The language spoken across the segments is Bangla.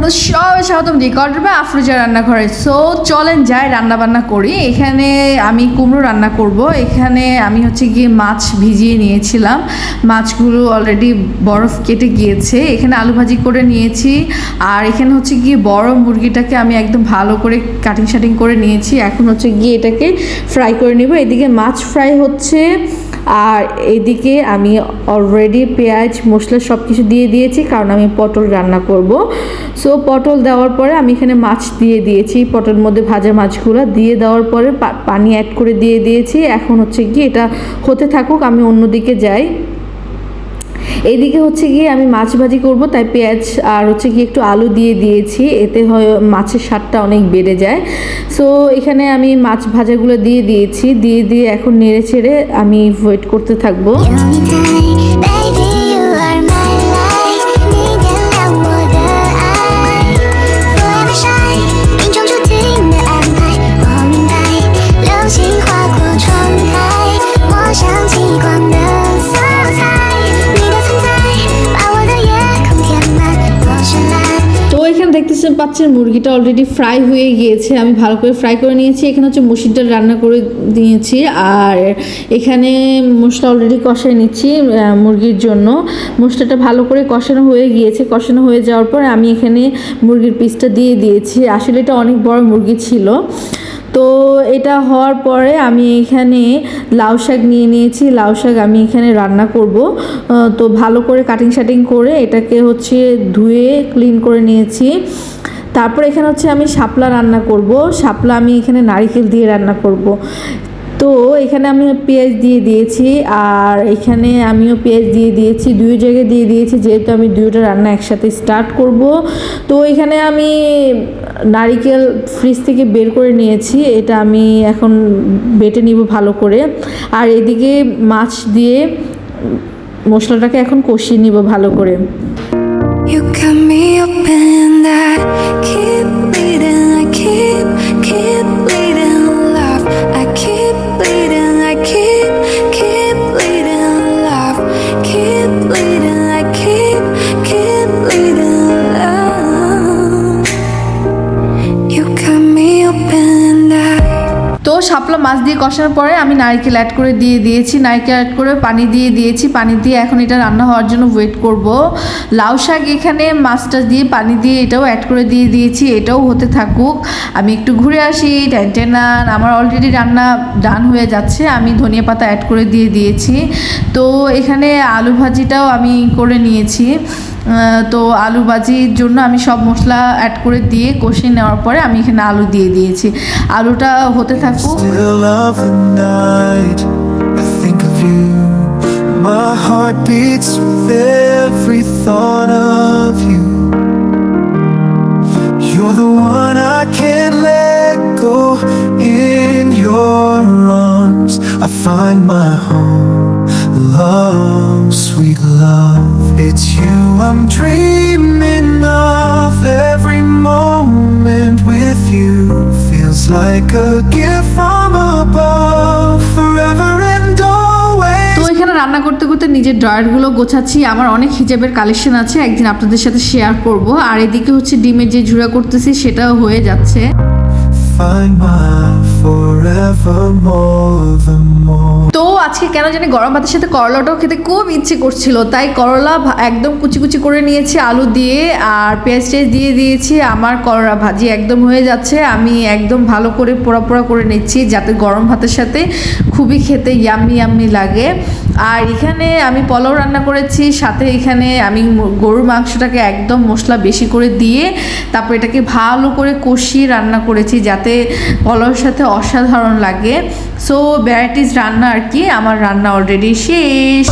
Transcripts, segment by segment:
আপনাদের সবাই স্বাগতম রেকর্ডের বা আফরোজা রান্নাঘরে সো চলেন যাই রান্না বান্না করি। এখানে আমি কুমড়ো রান্না করব। এখানে আমি হচ্ছে গিয়ে মাছ ভিজিয়ে নিয়েছিলাম। মাছগুলো অলরেডি বরফ কেটে গিয়েছে। এখানে আলু ভাজি করে নিয়েছি। আর এখানে হচ্ছে গিয়ে বড় মুরগিটাকে আমি একদম ভালো করে কাটিং শাটিং করে নিয়েছি। এখন হচ্ছে গিয়ে এটাকে ফ্রাই করে নেব। এদিকে মাছ ফ্রাই হচ্ছে আর এদিকে আমি অলরেডি পেঁয়াজ মশলা সব কিছু দিয়ে দিয়েছি, কারণ আমি পটল রান্না করব। সো পটল দেওয়ার পরে আমি এখানে মাছ দিয়ে দিয়েছি পটল মধ্যে ভাজা মাছগুলো। দিয়ে দেওয়ার পরে পানি অ্যাড করে দিয়ে দিয়েছি। এখন হচ্ছে কি এটা হতে থাকুক, আমি অন্যদিকে যাই। এইদিকে হচ্ছে গিয়ে আমি মাছ ভাজি করব, তাই পেঁয়াজ আর হচ্ছে গিয়ে একটু আলু দিয়ে দিয়েছি, এতে হয় মাছের স্বাদটা অনেক বেড়ে যায়। সো এখানে আমি মাছ ভাজাগুলো দিয়ে দিয়েছি, দিয়ে দিয়ে এখন নেড়ে ছেড়ে আমি ওয়েট করতে থাকব। এখানে দেখতেছেন পাচ্ছেন মুরগিটা অলরেডি ফ্রাই হয়ে গিয়েছে, আমি ভালো করে ফ্রাই করে নিয়েছি। এখানে হচ্ছে মুসির ডাল রান্না করে দিয়েছি আর এখানে মশলা অলরেডি কষাই নিচ্ছি মুরগির জন্য। মশলাটা ভালো করে কষানো হয়ে গিয়েছে। কষানো হয়ে যাওয়ার পর আমি এখানে মুরগির পিসটা দিয়ে দিয়েছি। আসলে এটা অনেক বড় মুরগি ছিল। তো এটা হওয়ার পরে আমি এখানে লাউ শাক নিয়ে নিয়েছি। লাউ শাক আমি এখানে রান্না করব। তো ভালো করে কাটিং শাটিং করে এটাকে হচ্ছে ধুয়ে ক্লিন করে নিয়েছি। তারপর এখানে হচ্ছে আমি শাপলা রান্না করব। শাপলা আমি এখানে নারিকেল দিয়ে রান্না করব। তো এখানে আমি পেঁয়াজ দিয়ে দিয়েছি আর এখানে আমিও পেঁয়াজ দিয়ে দিয়েছি, দুই জায়গায় দিয়ে দিয়েছি, যেহেতু আমি দুইটা রান্না একসাথে স্টার্ট করব। তো এখানে আমি নারিকেল ফ্রিজ থেকে বের করে নিয়েছি, এটা আমি এখন বেটে নিব ভালো করে। আর এদিকে মাছ দিয়ে মশলাটাকে এখন কষিয়ে নিব ভালো করে। You got মাছ দিয়ে কষার পরে আমি নারকেল অ্যাড করে দিয়ে দিয়েছি। নারকেল অ্যাড করে পানি দিয়ে দিয়েছি। পানি দিয়ে এখন এটা রান্না হওয়ার জন্য ওয়েট করব। লাউ শাক এখানে মাছটা দিয়ে পানি দিয়ে এটাও অ্যাড করে দিয়ে দিয়েছি। এটাও হতে থাকুক। আমি একটু ঘুরে আসি টেনটেনান আমার অলরেডি রান্না ডান হয়ে যাচ্ছে। আমি ধনিয়া পাতা অ্যাড করে দিয়ে দিয়েছি। তো এখানে আলু ভাজিটাও আমি করে নিয়েছি। তো আলু ভাজির জন্য আমি সব মশলা অ্যাড করে দিয়ে কষিয়ে নেওয়ার পরে আমি এখানে আলু দিয়ে দিয়েছি। আলুটা হতে থাকুক। Still of the night, I think of you. My heart beats with every thought of you. You're the one I can't let go. In your arms, I find my home. Love, sweet love, it's you I'm dreaming of. Every moment with you feels like a gift করতে ড্রয়ারগুলো গোছাচ্ছি আমার অনেক হিজাবের কালেকশন আছে একদিন আপনাদের সাথে শেয়ার করব। আর এদিকে হচ্ছে ডিমের যে ঝুড়া করতেছি সেটাও হয়ে যাচ্ছে. তো আজকে কেন জানি গরম ভাতের সাথে করলাটাও খেতে খুব ইচ্ছে করছিল। তাই করলা একদম কুচি কুচি করে নিয়েছি আলু দিয়ে আর পেঁয়াজ টেয়াজ দিয়ে দিয়েছি। আমার করলা ভাজি একদম হয়ে যাচ্ছে। আমি একদম ভালো করে পোড়া পোড়া করে নিচ্ছি যাতে গরম ভাতের সাথে খুবই খেতে ইয়াম্মি ইয়াম্মি লাগে। আর এখানে আমি পোলাও রান্না করেছি, সাথে এখানে আমি গরুর মাংসটাকে একদম মশলা বেশি করে দিয়ে তারপর এটাকে ভালো করে কষিয়ে রান্না করেছি যাতে পোলাওর সাথে অসাধারণ লাগে। সো ভ্যারাইটিস রান্না আর কি, আমার রান্না অলরেডি শেষ।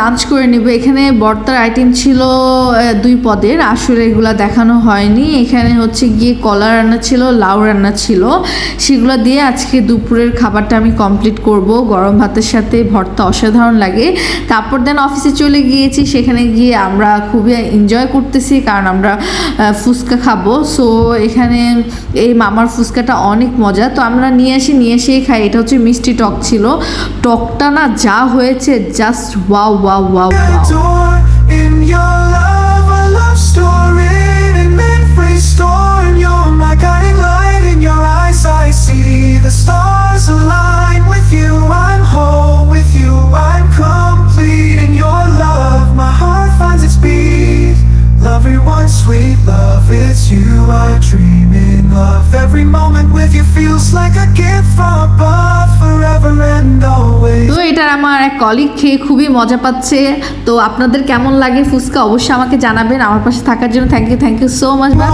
লাঞ্চ করে নেব। এখানে বর্তার আইটেম ছিল দুই পদের। আসলে এগুলো দেখানো হয়নি। এখানে হচ্ছে গিয়ে কলা রান্না ছিল, লাউ রান্না ছিল। সেগুলো দিয়ে আজকে দুপুরের খাবারটা আমি কমপ্লিট করব। গরম ভাতের সাথে ভর্তা অসাধারণ লাগে। তারপর দেন অফিসে চলে গিয়েছি। সেখানে গিয়ে আমরা খুবই এনজয় করতেছি, কারণ আমরা ফুচকা খাব। সো এখানে এই মামার ফুচকাটা অনেক মজা। তো আমরা নিয়ে আসি, নিয়ে এসেই খাই। এটা হচ্ছে মিষ্টি টক ছিল। টকটা না যা হয়েছে just wow, wow, wow, wow. Door in your love, a love story in storm. You're my guiding light in your eyes. I see the stars align with you. I'm whole with you. I'm complete in your love. My heart finds its beat. Love rewards sweet love. It's you I dream in love. Every moment with you feels like a gift from above. তো এটার আমার এক কলিগ খেয়ে খুবই মজা পাচ্ছে। তো আপনাদের কেমন লাগে ফুচকা অবশ্যই আমাকে জানাবেন। আমার পাশে থাকার জন্য thank you thank you so much bye